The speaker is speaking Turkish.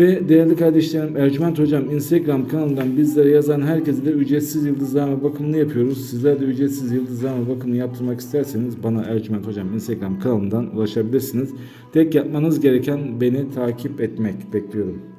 Ve değerli kardeşlerim Ercüment Hocam Instagram kanalından bizlere yazan herkese de ücretsiz yıldızlama bakımını yapıyoruz. Sizler de ücretsiz yıldızlama bakımını yaptırmak isterseniz bana Ercüment Hocam Instagram kanalından ulaşabilirsiniz. Tek yapmanız gereken beni takip etmek. Bekliyorum.